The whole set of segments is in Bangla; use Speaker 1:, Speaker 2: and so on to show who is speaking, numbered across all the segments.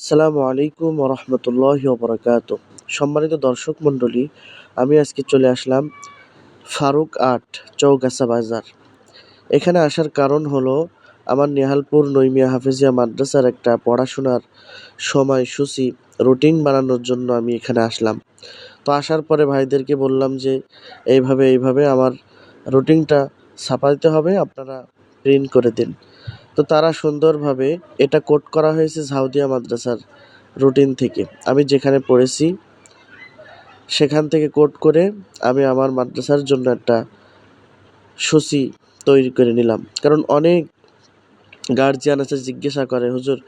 Speaker 1: আসসালামু আলাইকুম রহমতুল্লাহ বরকাত সম্মানিত দর্শক মণ্ডলী, আমি আজকে চলে আসলাম ফারুক আট, চৌগাছা বাজার। এখানে আসার কারণ হলো, আমার নেহালপুর নৈমিয়া হাফিজিয়া মাদ্রাসার একটা পড়াশোনার সময়সূচি, রুটিন বানানোর জন্য আমি এখানে আসলাম। তো আসার পরে ভাইদেরকে বললাম যে, এইভাবে এইভাবে আমার রুটিনটা ছাপাইতে হবে, আপনারা প্রিন্ট করে দিন। তো তারা সুন্দরভাবে এটা কোট করা হয়েছে ঝাউদিয়া মাদ্রাসার রুটিন থেকে। আমি যেখানে পড়েছি, সেখান থেকে কোট করে আমি আমার মাদ্রাসার জন্য একটা সূচি তৈরি করে নিলাম। কারণ অনেক গার্জিয়ান আছে জিজ্ঞাসা করে, হুজুর,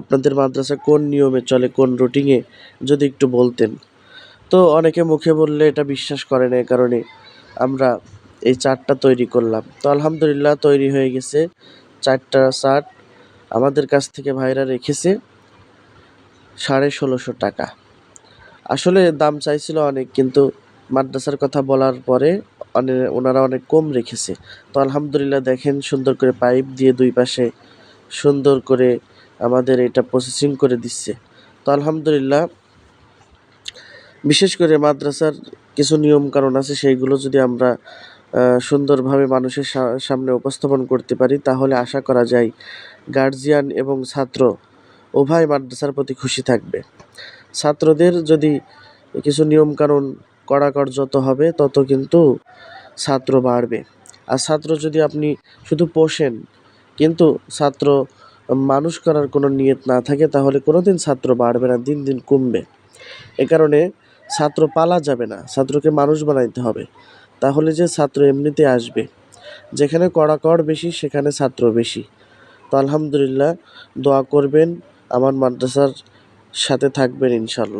Speaker 1: আপনাদের মাদ্রাসা কোন নিয়মে চলে, কোন রুটিনে যদি একটু বলতেন। তো অনেকে মুখে বললে এটা বিশ্বাস করে না, এই কারণে আমরা এই চার্টটা তৈরি করলাম। তো আলহামদুলিল্লাহ তৈরি হয়ে গেছে। চারটা চার্ট আমাদের কাছ থেকে ভাইরা রেখেছে সাড়ে ষোলোশো টাকা। আসলে দাম চাইছিল অনেক, কিন্তু মাদ্রাসার কথা বলার পরে অনেক ওনারা অনেক কম রেখেছে। তো আলহামদুলিল্লাহ দেখেন সুন্দর করে পাইপ দিয়ে দুই পাশে সুন্দর করে আমাদের এটা প্রসেসিং করে দিচ্ছে। তো আলহামদুলিল্লাহ, বিশেষ করে মাদ্রাসার কিছু নিয়ম কানুন আছে, সেইগুলো যদি আমরা সুন্দরভাবে মানুষের সামনে উপস্থাপন করতে পারি, তাহলে আশা করা যায় গার্জিয়ান এবং ছাত্র উভয় মাদ্রাসার প্রতি খুশি থাকবে। ছাত্রদের যদি কিছু নিয়মকানুন যত হবে, তত কিন্তু ছাত্র বাড়বে। আর ছাত্র যদি আপনি শুধু পোষেন, কিন্তু ছাত্র মানুষ করার কোনো নিয়ত না থাকে, তাহলে কোনো দিন ছাত্র বাড়বে না, দিন দিন কমবে। এ কারণে ছাত্র পালা যাবে না, ছাত্রকে মানুষ বানাইতে হবে। তাহলে যে ছাত্র এমনিতে আসবে। যেখানে কড়াকড় বেশি, সেখানে ছাত্র বেশি। তো আলহামদুলিল্লাহ, দোয়া করবেন, আমার মাদ্রাসার সাথে থাকবেন ইনশাল্লাহ